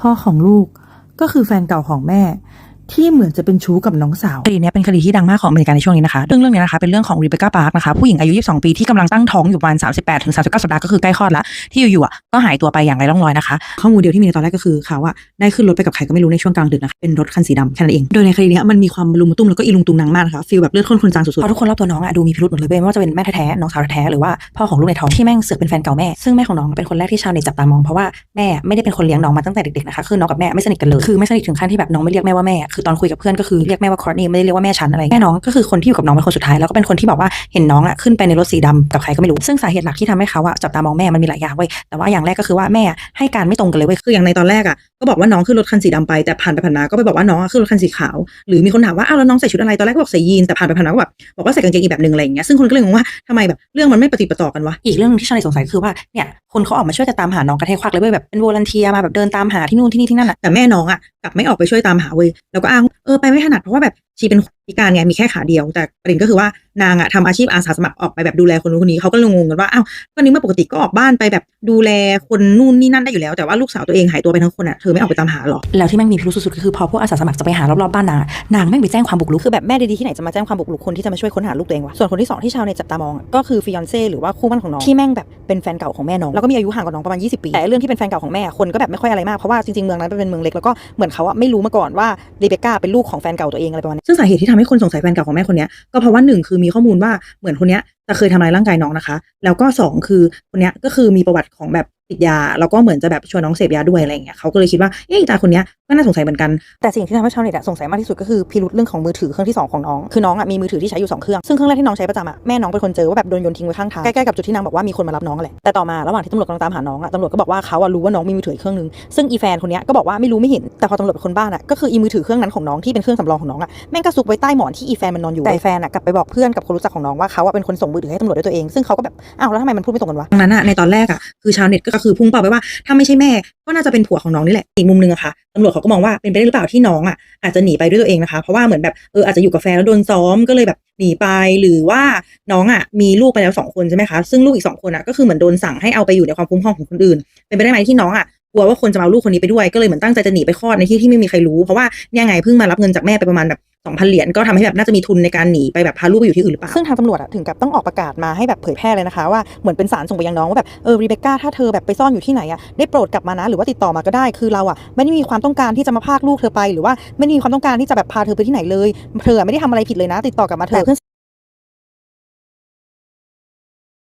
พ่อของลูกก็คือแฟนเก่าของแม่ ที่เหมือนจะเป็นชู้กับน้องสาวคดีเนี้ยเป็นคดีที่ดังมากของอเมริกาในช่วงนี้นะคะเรื่องเรื่องเนี้ยนะคะเป็นเรื่องของรีเบคก้าปาร์คนะคะผู้หญิงอายุ 22 ปีที่กำลังตั้งท้องอยู่ประมาณ 38ถึง39 สัปดาห์ก็คือใกล้คลอดแล้วที่อยู่ๆอะก็หายตัวไปอย่างไร้ร่องรอยนะคะ ข้อมูลเดียวที่มีในตอนแรกก็คือเขาอะได้ขึ้นรถไปกับใครก็ไม่รู้ในช่วงกลางดึกนะคะเป็นรถคันสีดำแค่นั้นเองโดยในคดีเนี้ยมันมีความลุมตุ้มแล้วก็อีลุงตุงนังมากนะคะฟีลแบบเลือดข้นคนจางสุดๆเพราะทุกคนรอบตัวน้องอะดูมีพิรุธหมดเลยเว้ยไม่ว่าจะเป็นแม่แท้ๆน้องสาวแท้ๆหรือว่าพ่อของลูกในท้องที่แม่งเสือกเป็นแฟนเก่าแม่ซึ่งแม่ของน้องเป็นคนแรกที่ชาวเน็ตจับตามองเพราะว่าแม่ไม่ได้เป็นคนเลี้ยงน้องมาตั้งแต่เด็กๆนะคะคือน้องกับแม่ไม่สนิทกันเลยคือไม่สนิทถึงขั้นที่แบบน้องไม่เรียกแม่ว่าแม่คือตอนคุยกับเพื่อนก็คือเรียกแม่ว่าคอร์นี่ไม่ได้เรียกว่าแม่ฉันอะไรแม่น้องก็คือคนที่อยู่กับน้องเป็นคนสุดท้ายแล้วก็เป็นคนที่บอกว่าเห็นน้องอะขึ้นไปในรถสีดำกับใครก็ไม่รู้ซึ่งสาเหตุหลักที่ทำให้เขาอะจับตามองแม่มันมีหลายอย่างเว้ยแต่ว่าอย่างแรกก็คือว่าแม่ให้การไม่ตรงกันเลยเว้ยคืออย่างในตอนแรกอะก็บอกว่าน้องขึ้นรถคันสีดำไปแต่ผ่านไปผ่านมาก็ไปบอกว่าน้องขึ้นรถคันสีขาวหรือมีคนถามว่าอ้าวแล้วน้องใส่ชุดอะไรตอนแรกก็บอกใส่ยีนแต่ผ่านไปผ่านมาก็แบบบอกว่าใส่กางเกงอีกแบบหนึ่งอะไรอย่างเงี้ยซึ่งคนก็เลยงงว่าทำไมแบบเรื่องมันไม่ปฏิปต่อกันวะอีกเรื่องหนึงที่ชาวเน็ตสงสัยคือว่าเนี่ยคนเขาออกมาช่วยจะตามหาน้องกระเทยควักเลยเว้ยแบบเป็นวอลันเทียมาแบบเดินตามหาที่นู่นที่นี่ที่นั่นแหละแต่แม่น้องอะกลับไม่ออกไปช่วยตามหาเว้ยแล้วก็อ้างเออไปไม่ถนัดเพราะว่าแบบ ชีเป็นพิการไงมีแค่ขาเดียว แต่ประเด็นก็คือว่านางอะทำอาชีพอาสาสมัครออกไปแบบดูแลคนนู้นคนนี้เขาก็เลยงงกันว่าอ้าวก็นี้เมื่อปกติก็ออกบ้านไปแบบดูแลคนนู่นนี่นั่นได้อยู่แล้ว แต่ว่าลูกสาวตัวเองหายตัวไปทั้งคนอะเธอไม่ออกไปตามหาหรอแล้วที่แม่งมีพิรุธสุดๆก็คือพอพวกอาสาสมัครจะไปหารอบๆบ้านนางอะนางแม่งไปแจ้งความบุกรุกคือแบบแม่ดีๆที่ไหนจะมาแจ้งความบุกรุกคนที่จะมาช่วยค้นหาลูกตัวเองวะส่วนคนที่สองที่ชาวเน็ตจับตามองอะก็คือฟิยอนเซ่หรือว่าคู่มั่นของน้องที่แม่งแบบเป็นแฟนเก่าของแม่น้องแล้วก็มีอายุห่างกับน้องประมาณ 20 ปีแต่เรื่องที่เป็นแฟนเก่าของแม่คนก็แบบไม่ค่อยอะไรมากเพราะว่าจริงๆเมืองนั้นเป็นเมืองเล็กแล้วก็เหมือนเขาอะไม่รู้มาก่อนว่าเรเบคก้าเป็นลูกของแฟนเก่าตัวเองอะไรประมาณนี้ซึ่งสาเหตุที่ทำให้คนสงสัยแฟนเก่าของแม่คนนี้ก็เพราะว่าหนึ่งคือมีข้อมูลว่าเหมือนคนนี้จะเคยทำร้ายร่างกายน้องนะคะ แล้วก็สองคือคนนี้ก็คือมีประวัติของแบบ ติดยาแล้วก็เหมือนจะแบบชวนน้องเสพยาด้วยอะไรอย่างเงี้ยเขาก็เลยคิดว่าเอ๊ะอีตาคนเนี้ยก็น่าสงสัยเหมือนกันแต่สิ่งที่ทำให้ชาวเน็ตอะสงสัยมากที่สุดก็คือพิรุธเรื่องของมือถือเครื่องที่สองของน้องคือน้องอะมีมือถือที่ใช้อยู่สองเครื่องซึ่งเครื่องแรกที่น้องใช้ประจำอะแม่น้องเป็นคนเจอว่าแบบโดนโยนทิ้งไว้ข้างทางใกล้ๆกับจุดที่นางบอกว่ามีคนมารับน้องอะแหละแต่ต่อมาระหว่างที่ตำรวจกำลังตามหาน้องอะตำรวจก็บอกว่าเขาอะรู้ว่าน้องมีมือถืออีกเครื่องนึงซึ่งอีแฟนคนเนี้ยก็บอกว่าไม่รู้ไม่เห็นแต่พอตำรวจเป็นคนบ้านอะก็คืออีมือถือเครื่องนั้นของน้องที่เป็นเครื่องสำรองของน้องอะแม่งก็ซุกไว้ใต้หมอนที่อีแฟนมันนอนอยู่แต่อีแฟนอะกลับไปบอกเพื่อนกับคนรู้จักของน้องว่าเขาอะเป็นคนส่งมือถือให้ตำรวจด้วยตัวเองซึ่งเขาก็แบบอ้าวแล้วทำไมมันพูดไม่ตรงกันวะดังนั้นอะในตอนแรกอะคือชาวเน็ตก็คือพุ่งเป้าไปว่าถ้าไม่ใช่แม่ ก็น่าจะเป็นผัวของน้องนี่แหละอีกมุมหนึงอะค่ะตำรวจเขาก็มองว่าเป็นไปได้หรือเปล่าที่น้องอะอาจจะหนีไปด้วยตัวเองนะคะเพราะว่าเหมือนแบบเอออาจจะอยู่กับแฟนแล้วโดนซ้อมก็เลยแบบหนีไปหรือว่าน้องอะมีลูกไปแล้วสองคนใช่ไหมคะซึ่งลูกอีกสองคนอะก็คือเหมือนโดนสั่งให้เอาไปอยู่ในความคุ้มครองของคนอื่น เป็นไปได้ไหมที่น้องอะกลัวว่าคนจะมาเอาลูกคนนี้ไปด้วยก็เลยเหมือนตั้งใจจะหนีไปคลอดในที่ที่ไม่มีใครรู้เพราะว่าเนี่ยไงเพิ่งมารับเงินจากแม่ไปประมาณแบบ องพันเหรียญก็ทำให้แบบน่าจะมีทุนในการหนีไปแบบพาลูกไปอยู่ที่อื่นหรือเปล่า ซึ่งทางตำรวจถึงกับต้องออกประกาศมาให้แบบเผยแพร่เลยนะคะ ว่าเหมือนเป็นสารส่งไปยังน้องว่าแบบเออรีเบคก้าถ้าเธอแบบไปซ่อนอยู่ที่ไหนอะได้โปรดกลับมานะหรือว่าติดต่อมาก็ได้คือเราอะไม่ได้มีความต้องการที่จะมาพากลูกเธอไปหรือว่าไม่ได้มีความต้องการที่จะแบบพาเธอไปที่ไหนเลย เธอไม่ได้ทำอะไรผิดเลยนะ ติดต่อกลับมาเธอ